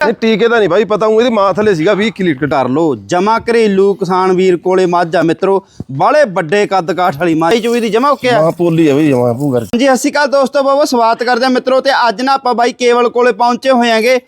ਇਹ ਟੀਕੇ ਦਾ ਨਹੀਂ ਬਾਈ ਪਤਾ ਹੂੰ ਇਹਦੀ ਮਾਂ ਥੱਲੇ ਸੀਗਾ 20 ਕਿਲੋ ਕਰ ਲੋ ਜਮਾ ਘਰੇਲੂ ਕਿਸਾਨ ਵੀਰ ਕੋਲੇ ਮੱਝ ਆ ਮਿੱਤਰੋ ਬਾਲੇ ਵੱਡੇ ਕੱਦ ਕਾਠ ਵਾਲੀ ਮੱਝ ਚੂਈ ਦੀ ਜਮਾ ਓਕੇ ਆ? ਮਾਂ ਪੋਲੀ ਆ ਬਈ ਜਮਾ ਭੂਗਰ ਜੀ ਸਤਿ ਸ਼੍ਰੀ ਅਕਾਲ ਦੋਸਤੋ ਬਾਬਾ ਸਵਾਗਤ ਕਰਦੇ ਆ ਮਿੱਤਰੋ ਤੇ ਅੱਜ ਨਾ ਆਪਾਂ ਬਾਈ ਕੇਵਲ ਕੋਲੇ ਪਹੁੰਚੇ ਹੋਏ ਆਂਗੇ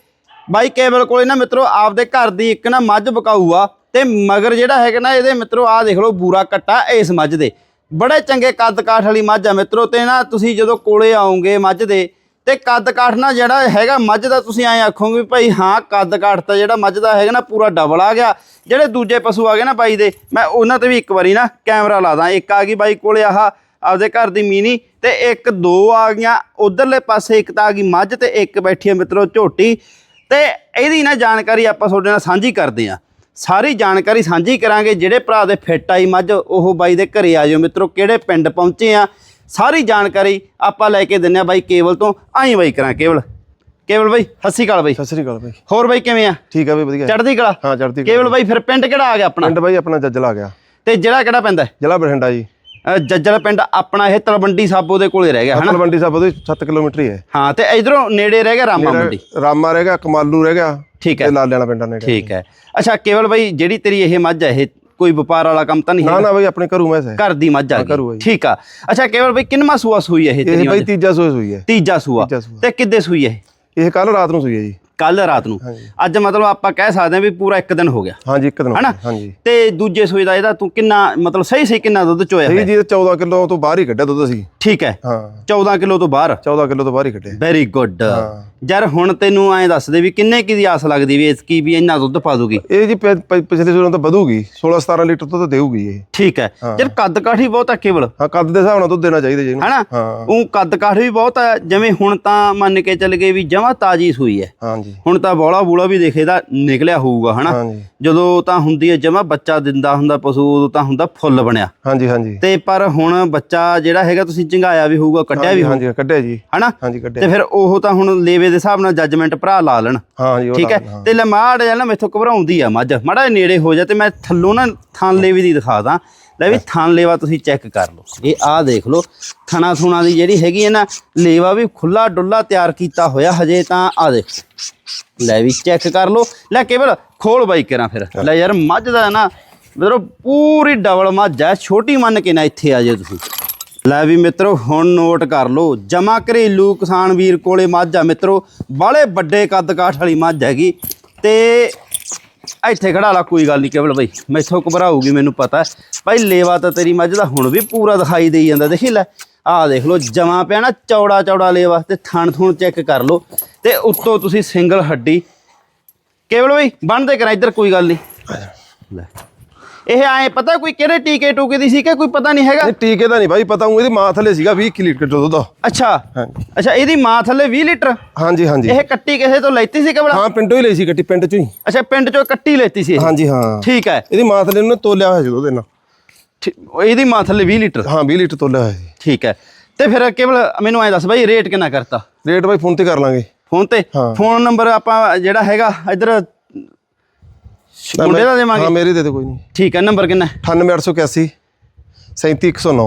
ਬਾਈ ਕੇਵਲ ਕੋਲੇ ਨਾ ਮਿੱਤਰੋ ਆਪਦੇ ਘਰ ਦੀ ਇੱਕ ਨਾ ਮੱਝ ਬਕਾਊ ਆ ਤੇ ਮਗਰ ਜਿਹੜਾ ਹੈਗਾ ਨਾ ਇਹਦੇ ਮਿੱਤਰੋ ਆਹ ਦੇਖ ਲਓ ਬੂਰਾ ਕੱਟਾ ਇਸ ਮੱਝ ਦੇ। ਬੜੇ ਚੰਗੇ ਕੱਦ ਕਾਠ ਵਾਲੀ ਮੱਝ ਆ ਮਿੱਤਰੋ ਤੇ ਨਾ ਤੁਸੀਂ ਜਦੋਂ ਕੋਲੇ ਆਓਗੇ ਮੱਝ ਦੇ ਤੇ ਕੱਦ ਕਾਠ ਨਾ ਜਿਹੜਾ ਹੈਗਾ ਮੱਝ ਦਾ ਤੁਸੀਂ ਐਂ ਆਖੋਗੇ ਵੀ ਭਾਈ ਹਾਂ, ਕੱਦ ਕਾਠ ਤਾਂ ਜਿਹੜਾ ਮੱਝ ਦਾ ਹੈਗਾ ਨਾ ਪੂਰਾ ਡਬਲ ਆ ਗਿਆ। ਜਿਹੜੇ ਦੂਜੇ ਪਸ਼ੂ ਆ ਗਏ ਨਾ ਬਾਈ ਦੇ, ਮੈਂ ਉਹਨਾਂ ਤੇ ਵੀ ਇੱਕ ਵਾਰੀ ਨਾ ਕੈਮਰਾ ਲਾ ਦਾਂ। ਇੱਕ ਆ ਗਈ ਬਾਈ ਕੋਲੇ ਆਹ ਆਪਦੇ ਘਰ ਦੀ ਮੀਨੀ ਤੇ ਇੱਕ ਦੋ ਆ ਗਈਆਂ। ਉਧਰਲੇ ਪਾਸੇ ਇੱਕ ਤਾਂ ਆ ਗਈ ਮੱਝ ਤੇ ਇੱਕ ਬੈਠੀ ਹੈ ਮਿੱਤਰੋ ਝੋਟੀ। ਤੇ ਇਹਦੀ ਨਾ ਜਾਣਕਾਰੀ ਆਪਾਂ ਤੁਹਾਡੇ ਨਾਲ ਸਾਂਝੀ ਕਰਦੇ ਹਾਂ ਸਾਰੀ ਜਾਣਕਾਰੀ ਸਾਂਝੀ ਕਰਾਂਗੇ। ਜਿਹੜੇ ਭਰਾ ਦੇ ਫਿੱਟ ਆਈ ਮੱਝ, ਉਹ ਬਾਈ ਦੇ ਘਰੇ ਆ ਜਾਓ ਮਿੱਤਰੋ, ਕਿਹੜੇ ਪਿੰਡ ਪਹੁੰਚੇ ਆ? ਸਾਰੀ ਜਾਣਕਾਰੀ ਆਪਾਂ ਲੈ ਕੇ ਦਿੰਨੇ ਆ ਬਾਈ ਕੇਵਲ ਤੋਂ। ਆਈ ਬਾਈ ਕਰਾਂ ਕੇਵਲ। ਕੇਵਲ ਬਾਈ ਹੱਸੀ ਕਾਲ ਬਾਈ। ਸਤਿ ਸ੍ਰੀ ਅਕਾਲ ਬਾਈ। ਹੋਰ ਬਾਈ ਕਿਵੇਂ ਆ? ਠੀਕ ਆ ਬਈ ਵਧੀਆ। ਚੜ੍ਹਦੀ ਕਲਾ? ਹਾਂ ਚੜ੍ਹਦੀ ਕਲਾ। ਕੇਵਲ ਬਾਈ ਫਿਰ ਪਿੰਡ ਕਿਹੜਾ ਆ ਗਿਆ ਆਪਣਾ? ਪਿੰਡ ਬਾਈ ਆਪਣਾ ਜੱਜਲ ਆ ਗਿਆ। ਤੇ ਜਿਹੜਾ ਕਿਹੜਾ ਪੈਂਦਾ? ਹੈ? ਜ਼ਿਲ੍ਹਾ ਬਠਿੰਡਾ ਜੀ। ਅ, ਜੱਜਲ ਪਿੰਡ ਆਪਣਾ ਇਹ ਤਲਵੰਡੀ ਸਾਬੋ ਦੇ ਕੋਲੇ ਰਹਿ ਗਿਆ ਹਨਾ? ਤਲਵੰਡੀ ਸਾਹਿਬ ਉਹਦੇ 7 ਕਿਲੋਮੀਟਰ ਹੀ ਹੈ। ਹਾਂ ਤੇ ਇਧਰੋਂ ਨੇੜੇ ਰਹਿ ਗਿਆ ਰਾਮਾ ਮੰਡੀ? ਰਾਮਾ ਰਹਿ ਗਿਆ ਕਮਾਲੂ ਰਹਿ ਗਿਆ। ਠੀਕ ਹੈ। ਤੇ ਲਾਲਿਆਣਾ ਪਿੰਡਾਂ ਨੇ ਠੀਕ ਹੈ। ਅੱਛਾ ਕੇਵਲ ਬਾਈ ਜਿਹੜੀ ਤੇਰੀ ਇਹ ਮੱਝ ਹੈ ਇਹ ਕੋਈ ਵਪਾਰ ਵਾਲਾ ਕੰਮ ਤਾਂ ਨਹੀਂ ਨਾ ਹੈ ਨਾ ਬਾਈ ਆਪਣੇ ਘਰੂ ਮੈਸ ਹੈ ਘਰ ਦੀ ਮੱਝ ਆ ਆ ਗਈ। ਠੀਕ ਆ। ਅੱਛਾ ਕੇਵਲ ਬਾਈ ਕਿੰਨਵਾਂ ਸੂਆ ਸੂਈ ਹੈ ਇਹ ਇਹ ਤੇਰੀ ਬਾਈ ਤੀਜਾ ਸੋਏ ਸੂਈ ਹੈ। ਤੀਜਾ ਸੂਆ। ਸੂਆ। ਤੇ ਕਿੱਦੇ ਸੂਈ ਹੈ ਇਹ ਕੱਲ ਰਾਤ ਨੂੰ ਸੂਈ ਹੈ ਜੀ। ਕੱਲ ਰਾਤ ਨੂੰ। ਅੱਜ ਮਤਲਬ ਆਪਾਂ ਕਹਿ ਸਕਦੇ ਹਾਂ ਵੀ ਪੂਰਾ ਇੱਕ ਦਿਨ ਹੋ ਗਿਆ। ਹਾਂਜੀ ਇੱਕ ਦਿਨ ਹੋ ਹਨਾ? ਗਿਆ, ਹਾਂਜੀ। ਤੇ ਦੂਜੇ ਸੂਈ ਦਾ ਇਹਦਾ ਤੂੰ ਕਿੰਨਾ ਮਤਲਬ ਸਹੀ ਸਹੀ ਕਿੰਨਾ ਦੁੱਧ ਚੋਇਆ ਹੋਇਆ? ਜੀ 14 ਕਿਲੋ ਤੋਂ ਬਾਹਰ ਹੀ ਕੱਢਿਆ ਦੁੱਧ ਅਸੀਂ। ਠੀਕ ਹੈ। ਹਾਂ। 14 ਕਿਲੋ ਤੋਂ ਬਾਹਰ? 14 ਕਿਲੋ ਤੋਂ ਬਾਹਰ ਹੀ ਕੱਢਿਆ। ਵੈਰੀ ਗੁੱਡ ਹਾਂ। ਯਾਰ ਹੁਣ ਤੈਨੂੰ ਐਂ ਦੱਸ ਦੇ ਵੀ ਕਿੰਨੇ ਕੀ ਦੀ ਆਸ ਲੱਗਦੀ ਵੀ ਇਸ ਕੀ ਵੀ ਇੰਨਾ ਦੁੱਧ ਪਾ ਦੂਗੀ? ਇਹ ਜੀ ਪ- ਪ- ਪਿਛਲੇ ਸੂਰਾਂ ਤੋਂ ਵਧੂਗੀ 16 17 ਲੀਟਰ ਤੋਂ ਤਾਂ ਦੇਊਗੀ ਇਹ। ਠੀਕ ਹੈ। ਯਾਰ ਕੱਦ ਕਾਠੀ ਬਹੁਤ ਆ ਕੇਵਲ। ਹਾਂ ਕੱਦ ਦੇ ਹਿਸਾਬ ਨਾਲ ਦੁੱਧ ਦੇਣਾ ਚਾਹੀਦਾ ਜੀ ਇਹਨੂੰ। ਹਨਾ? ਹਾਂ। ਉਹ ਕੱਦ ਕਾਠ ਵੀ ਬਹੁਤ ਹੈ ਜਿਵੇਂ ਹੁਣ ਤਾਂ ਮੰਨ ਕੇ ਚੱਲ ਗਏ ਵੀ ਜਮਾ ਤਾਜੀ ਸੂਈ ਹੈ। ਹਾਂਜੀ। ਹੁਣ ਤਾਂ ਬੋਲਾ ਬੂਲਾ ਵੀ ਦੇਖੇਦਾ ਨਿਕਲਿਆ ਹੋਊਗਾ ਹਨਾ? ਹਾਂਜੀ। ਜਦੋਂ ਤਾਂ ਹੁੰਦੀ ਹੈ ਜਮਾ ਬੱਚਾ ਦਿੰਦਾ ਹੁੰਦਾ ਪਸ਼ੂ ਉਦੋਂ ਤਾਂ ਹੁੰਦਾ ਫੁੱਲ ਬਣਿਆ। ਹਾਂਜੀ ਹਾਂਜੀ। ਤੇ ਪਰ ਹੁਣ ਬੱਚਾ ਜਿਹੜਾ ਹੈਗਾ ਤੁਸੀਂ ਚੰਗਾਇਆ ਵੀ ਹੋਊਗਾ ਕੱਢਿਆ ਵੀ ਹੋਊ। ਹਾਂਜੀ ਕੱਢਿਆ ਜੀ। ਹਨਾ? ਹਾਂਜੀ ਕੱਢਿਆ। ਤੇ ਫਿਰ ਉਹ ਤਾਂ ਹੁਣ ਲੇਵੇ ਦੇ ਹਿਸਾਬ ਨਾਲ ਜੱਜਮੈਂਟ ਭਰਾ ਲਾ ਲੈਣ। ਉਹ ਠੀਕ ਹੈ? ਤਾਂ- ਲੈ ਮਾੜ ਜਾਂ ਨਾ ਮੈਥੋਂ ਘਬਰਾਉਂਦੀ ਆ ਮੱਝ। ਮਾੜਾ ਨੇੜੇ ਹੋ ਜਾ ਤੇ ਮੈਂ ਥੱਲੋਂ ਨਾ ਥਾਂ ਲੇਵੇ ਦੀ ਦਿਖਾ ਦਾਂ। ਲੈ ਵੀ ਥਾਂ ਲੇਵਾ ਤੁਸੀਂ ਚੈੱਕ ਕਰ ਲਓ। ਇਹ ਆਹ ਦੇਖ ਲਓ ਥਣਾ ਥੁਣਾ ਦੀ ਜਿਹੜੀ ਹੈਗੀ ਹੈ ਨਾ ਲੇਵਾ ਵੀ ਖੁੱਲਾ ਡੁੱਲਾ ਤਿਆਰ ਕੀਤਾ ਹੋਇਆ ਹਜੇ ਤਾਂ ਆ ਦੇਖ। ਲੈ ਵੀ ਚੈੱਕ ਕਰ ਲਓ। ਲੈ ਕੇਵਲ ਖੋਲ ਬਾਈ ਕਰਾਂ ਫਿਰ। ਲੈ ਯਾਰ ਮੱਝ ਦਾ ਨਾ ਮਤਲਬ ਪੂਰੀ ਡਬਲ ਮੱਝ ਹੈ ਛੋਟੀ ਮੰਨ ਕੇ ਨਾ ਇੱਥੇ ਆ ਜਾਓ ਤੁਸੀਂ। ਲੈ ਵੀ ਮਿੱਤਰੋ ਹੁਣ ਨੋਟ ਕਰ ਲਓ। ਜਮਾ ਘਰੇਲੂ ਕਿਸਾਨ ਵੀਰ ਕੋਲੇ ਮੱਝ ਆ ਮਿੱਤਰੋ ਬਾਲੇ ਵੱਡੇ ਕੱਦ ਕਾਠ ਵਾਲੀ ਮੱਝ ਹੈਗੀ। ਤੇ ਇੱਥੇ ਖੜਾ ਲਾ ਕੋਈ ਗੱਲ ਨਹੀਂ ਕੇਵਲ ਬਈ ਮੈਥੋਂ ਘਬਰਾਊਗੀ ਮੈਨੂੰ ਪਤਾ। ਭਾਈ ਲੇਵਾ ਤਾਂ ਤੇਰੀ ਮੱਝ ਦਾ ਹੁਣ ਵੀ ਪੂਰਾ ਦਿਖਾਈ ਦੇਈ ਜਾਂਦਾ ਦੇਖੀ ਲੈ। ਆਹ ਦੇਖ ਲਓ ਜਮਾ ਪਿਆ ਨਾ ਚੌੜਾ ਚੌੜਾ ਲੇਵਾ ਤੇ ਥਣ ਥੁਣ ਚੈੱਕ ਕਰ ਲਓ। ਤੇ ਉੱਤੋਂ ਤੁਸੀਂ ਸਿੰਗਲ ਹੱਡੀ। ਕੇਵਲ ਬਈ ਬੰਨਦੇ ਕਰਾਂ ਇੱਧਰ ਕੋਈ ਗੱਲ ਨਹੀਂ ਲੈ। ਇਹ ਐ ਪਤਾ ਕੋਈ ਕਿਹੜੇ ਟੀਕੇ ਟੂਕੇ ਦੀ ਸੀ ਕਿ ਕੋਈ ਪਤਾ ਨਹੀਂ ਹੈਗਾ? ਇਹ ਟੀਕੇ ਦਾ ਨਹੀਂ ਬਾਈ ਪਤਾ ਹੂੰ ਇਹਦੀ ਮਾਂ ਥੱਲੇ ਸੀਗਾ 20 ਕਿਲੋ ਦੁੱਧ ਦਾ। ਅੱਛਾ। ਅੱਛਾ ਇਹਦੀ ਮਾਂ ਥੱਲੇ 20 ਲੀਟਰ? ਹਾਂਜੀ ਹਾਂਜੀ। ਇਹ ਕੱਟੀ ਕਿਸੇ ਤੋਂ ਲੈਤੀ ਸੀ ਕਬੜਾ ਹਾਂ ਪਿੰਡੋਂ ਹੀ ਲਈ ਸੀ ਗੱਟੀ ਪਿੰਡ ਚੋਂ ਹੀ। ਅੱਛਾ ਪਿੰਡ ਚੋਂ ਕੱਟੀ ਲੈਤੀ ਸੀ ਹਾਂਜੀ ਹਾਂ। ਠੀਕ ਹੈ। ਇਹਦੀ ਮਾਂ ਥੱਲੇ ਉਹਨੇ ਤੋਲਿਆ ਹੋਇਆ ਸੀ ਉਹਦੇ ਨਾਲ ਇਹਦੀ ਮਾਂ ਥੱਲੇ 20 ਲੀਟਰ? ਹਾਂ 20 ਲੀਟਰ ਤੋਲਿਆ ਹੋਇਆ ਸੀ। ਠੀਕ ਹੈ। ਤੇ ਫਿਰ ਕੇਵਲ ਮੈਨੂੰ ਐ ਦੱਸ ਬਾਈ ਰੇਟ ਕਿੰਨਾ ਕਰਤਾ? ਰੇਟ ਬਾਈ ਫੋਨ ਤੇ ਕਰ ਲਾਂਗੇ। ਫੋਨ ਤੇ। ਫੋਨ ਨੰਬਰ ਆਪਾਂ ਜਿਹੜਾ ਹੈਗਾ ਇੱਧਰ ਮੁੰਡੇ ਦਾ ਦੇਵਾਂਗੇ? ਹਾਂ ਮੇਰੇ ਦੇ ਦੇ ਕੋਈ ਨਹੀਂ। ਠੀਕ ਹੈ ਨੰਬਰ ਕਿੰਨਾ? 98881 37109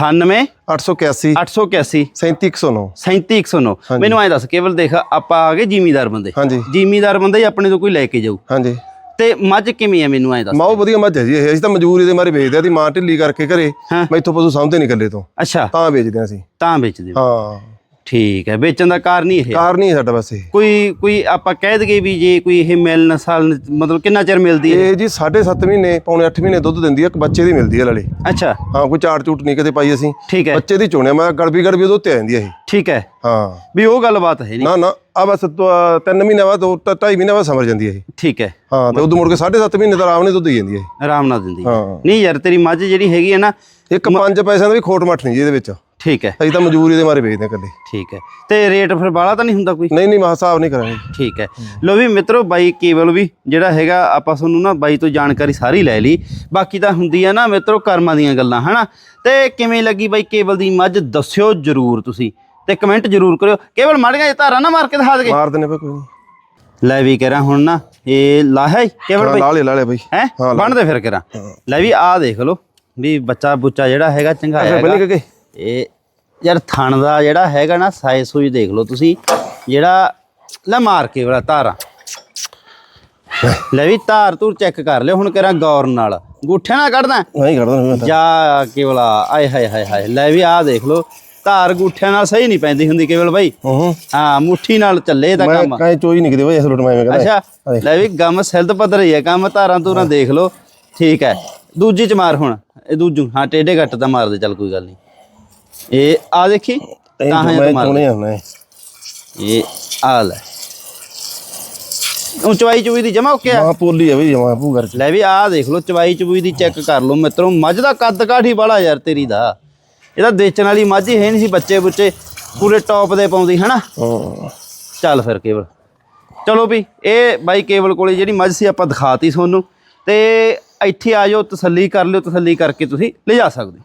98 881 881 37109 37109 ਮੈਨੂੰ ਐ ਦੱਸ ਕੇਵਲ ਦੇਖ ਆਪਾਂ ਆ ਗਏ ਜ਼ਿਮੀਦਾਰ ਬੰਦੇ। ਹਾਂਜੀ। ਜ਼ਿਮੀਦਾਰ ਬੰਦਾ ਹੀ ਆਪਣੇ ਤੋਂ ਕੋਈ ਲੈ ਕੇ ਜਾਊ। ਹਾਂਜੀ। ਤੇ ਮੱਝ ਕਿਵੇਂ ਐ ਮੈਨੂੰ ਐ ਦੱਸ। ਮਾਂ ਉਹ ਵਧੀਆ ਮੱਝ ਹੈ ਜੀ ਇਹ। ਅਸੀਂ ਤਾਂ ਮਜਬੂਰੀ ਦੇ ਮਾਰੇ ਵੇਚਦੇ ਆ ਦੀ ਮਾਂ ਢਿੱਲੀ ਕਰਕੇ ਘਰੇ ਹਾਂ। ਮੈਥੋਂ ਪਸ਼ੂ ਸਾਂਭਦੇ ਨਹੀਂ ਇਕੱਲੇ ਤੋਂ। ਅੱਛਾ। ਤਾਂ ਵੇਚਦੇ ਆ ਅਸੀਂ। ਤਾਂ ਵੇਚ ਦਿਓ ਹਾਂ। ਠੀਕ ਹੈ ਵੇਚਣ ਦਾ ਕਾਰਨ ਹੀ ਇਹ। ਕਾਰ ਨਹੀਂ ਹੈ ਸਾਡਾ ਵੈਸੇ ਕੋਈ ਕੋਈ ਆਪਾਂ ਕਹਿ ਦਈਏ ਵੀ ਜੇ ਕੋਈ ਇਹ ਮਿਲਣ ਸਾਲ ਮਤਲਬ ਕਿੰਨਾ ਚਿਰ ਮਿਲਦੀ ਹੈ? ਇਹ ਜੀ 7.5 ਮਹੀਨੇ ਪੌਣੇ 8 ਮਹੀਨੇ ਦੁੱਧ ਦਿੰਦੀ ਹੈ ਇੱਕ ਬੱਚੇ ਦੀ ਮਿਲਦੀ ਹੈ ਲਲੇ। ਅੱਛਾ। ਹਾਂ ਕੋਈ ਚਾਟ ਚੂਟ ਨਹੀਂ ਕਿਤੇ ਪਾਈ ਅਸੀਂ। ਠੀਕ ਹੈ। ਬੱਚੇ ਦੀ ਚੋਣਿਆ ਮੈਂ ਗੜਬੀ ਗੜਬੀ ਉਹਦੇ ਉੱਤੇ ਆ ਜਾਂਦੀ ਹੈ ਇਹ। ਠੀਕ ਹੈ। ਹਾਂ। ਵੀ ਉਹ ਗੱਲਬਾਤ ਹੈ ਨਹੀਂ। ਨਾ ਨਾ ਆ ਬਸ ਤ- ਤਿੰਨ ਮਹੀਨੇ ਬਾਅਦ ਦੋ ਢ- ਢਾਈ ਮਹੀਨੇ ਬਾਅਦ ਸਮਰ ਜਾਂਦੀ ਹੈ ਇਹ। ਠੀਕ ਹੈ। ਹਾਂ ਤੇ ਉਦੋਂ ਮੁੜ ਕੇ 7.5 ਮਹੀਨੇ ਤਾਂ ਆਰਾਮ ਨਾਲ ਦੁੱਧ ਹੀ ਜਾਂਦੀ ਹੈ। ਆਰਾਮ ਨਾਲ ਦਿੰਦੀ ਹੈ। ਹਾਂ। ਨਹੀਂ ਯਾਰ ਤੇਰੀ ਮੱਝ ਜਿਹੜੀ ਹੈਗੀ ਹੈ ਨਾ ਇੱਕ 5 ਪੈਸਿਆਂ ਦਾ ਵੀ ਖੋਟ ਮੱਠ ਨਹੀਂ ਜੀ ਇਹਦੇ ਵਿੱਚ। ਠੀਕ ਹੈ। ਅਸੀਂ ਤਾਂ ਮਜਬੂਰੀ ਦੇ ਮਾਰੇ ਵੇਚਦੇ ਹਾਂ ਇਕੱਲੇ। ਠੀਕ ਹੈ। ਤੇ ਰੇਟ ਫਿਰ ਬਾਲਾ ਤਾਂ ਨਹੀਂ ਹੁੰਦਾ ਕੋਈ? ਨਹੀਂ ਨਹੀਂ ਮਾ ਹਿਸਾਬ ਨਹੀਂ ਕਰਾਂਗੇ। ਠੀਕ ਹੈ। ਲੋ ਵੀ ਮਿੱਤਰੋ ਬਾਈ ਕੇਵਲ ਵੀ ਜਿਹੜਾ ਹੈਗਾ ਆਪਾਂ ਤੁਹਾਨੂੰ ਨਾ ਬਾਈ ਤੋਂ ਜਾਣਕਾਰੀ ਸਾਰੀ ਲੈ ਲਈ। ਬਾਕੀ ਤਾਂ ਹੁੰਦੀ ਆ ਨਾ ਮਿੱਤਰੋ ਕਰਮਾਂ ਦੀਆਂ ਗੱਲਾਂ ਹਨਾ? ਤੇ ਕਿਵੇਂ ਲੱਗੀ ਬਾਈ ਕੇਵਲ ਦੀ ਮੱਝ ਦੱਸਿਓ ਜਰੂਰ ਤੁਸੀਂ। ਤੇ ਕਮੈਂਟ ਜਰੂਰ ਕਰਿਓ। ਕੇਵਲ ਮਾੜੀਆਂ ਜਿਹਾ ਧਾਰਾਂ ਨਾ ਮਾਰ ਕੇ ਦਿਖਾ ਦਗੇ ਮਾਰ ਦਿੰਦੇ ਪਏ ਕੋਈ ਨਹੀਂ। ਲੈ ਵੀ ਕਰਾਂ ਹੁਣ ਨਾ ਇਹ ਲਾਹਿਆ ਕੇਵਲ ਹਾਂ ਬਾਈ? ਲਾ ਲੈ ਲਾ ਲੈ ਬਈ। ਹੈ? ਹਾਂ, ਲਾ। ਬਣਦੇ ਫਿਰ ਕਰਾਂ। ਲੈ ਵੀ ਆਹ ਦੇਖ ਲਓ ਵੀ ਬੱਚਾ ਬੁੱਚਾ ਜਿਹੜਾ ਹੈਗਾ ਚੰਗਾ ਅੱਛਾ ਹੈਗਾ। ਕਿ ਇਹ ਯਾਰ ਥਣ ਦਾ ਜਿਹੜਾ ਹੈਗਾ ਨਾ ਸਾਈਜ਼ ਸੂਈ ਦੇਖ ਲਓ ਤੁਸੀਂ ਜਿਹੜਾ ਲੈ ਮਾਰ ਕੇ ਵਾਲਾ ਧਾਰਾ। ਲੈ ਵੀ ਧਾਰ ਧੂਰ ਚੈੱਕ ਕਰ ਲਿਓ ਹੁਣ ਕਰਾਂ ਗੌਰ ਨਾਲ। ਗੂਠੇ ਨਾਲ ਕੱਢਦਾ ਨਹੀਂ ਕੱਢਦਾ ਮੈਂ ਤਾਂ। ਜਾ ਕੇਵਲਾ ਆਏ ਹਾਏ ਹਾਏ ਹਾਏ। ਲੈ ਵੀ ਆਹ ਦੇਖ ਲਓ ਧਾਰ ਗੂਠਿਆਂ ਨਾਲ ਸਹੀ ਨਹੀਂ ਪੈਂਦੀ ਹੁੰਦੀ ਕੇਵਲ ਬਾਈ। ਹੂੰ। ਹਾਂ ਮੁੱਠੀ ਨਾਲ ਚੱਲੇ ਤਾਂ ਮੈਂ ਕੰਮ। ਕਾਇ ਚੋਈ ਨਹੀਂ ਕਿਤੇ ਬਈ ਇਸ ਰੋਟ ਮੈਂ ਕਹਿੰਦਾ ਅੱਛਾ ਲੈ ਵੀ ਗਮ ਸਿਲਦ ਪੱਧਰ ਹੀ ਹੈ ਕੰਮ ਧਾਰਾਂ ਧੂਰਾਂ ਦੇਖ ਲਓ ਠੀਕ ਹੈ। ਦੂਜੀ ਚ ਮਾਰ ਹੁਣ ਇਹ ਦੂਜੂ ਹਾਂ ਟੇਡੇ ਘੱਟ ਤਾਂ ਮਾਰ ਦੇ ਚੱਲ ਕੋਈ ਗੱਲ ਨਹੀਂ। ਇਹ ਆ ਦੇਖੀ ਇਹ ਤਾਂ ਹਾਂ ਮੈਂ ਮਾਰ ਚੋਣੇ ਆਉਣਾ ਇਹ ਆ ਲੈ। ਉਹ ਚਵਾਈ ਚੁਈ ਦੀ ਜਮਾ ਓਕੇ ਆ ਮਾਂ ਪੋਲੀ ਆ ਬਈ ਜਮਾ ਭੂਗਰ ਚ। ਲੈ ਵੀ ਆਹ ਦੇਖ ਲਓ ਚਵਾਈ ਚਬੂਈ ਦੀ ਚੈੱਕ ਕਰ ਲਓ ਮਿੱਤਰੋ ਮੱਝ ਦਾ ਕੱਦ ਕਾਠੀ ਵਾਲਾ ਯਾਰ ਤੇਰੀ ਦਾ। ਇਹਦਾ ਵੇਚਣ ਵਾਲੀ ਮੱਝ ਹੀ ਹੈ ਨਹੀਂ ਸੀ ਬੱਚੇ ਬੁੱਚੇ ਪੂਰੇ ਟੌਪ ਦੇ ਪਾਉਂਦੀ ਹਨਾ? ਹਾਂ। ਚੱਲ ਫਿਰ ਕੇਵਲ। ਚਲੋ ਵੀ ਇਹ ਬਾਈ ਕੇਵਲ ਕੋਲੇ ਜਿਹੜੀ ਮੱਝ ਸੀ ਆਪਾਂ ਦਿਖਾਤੀ ਤੁਹਾਨੂੰ। ਤੇ ਇੱਥੇ ਆ ਜਾਓ ਤਸੱਲੀ ਕਰ ਲਿਓ ਤਸੱਲੀ ਕਰਕੇ ਤੁਸੀਂ ਲਿਜਾ ਸਕਦੇ ਹੋ।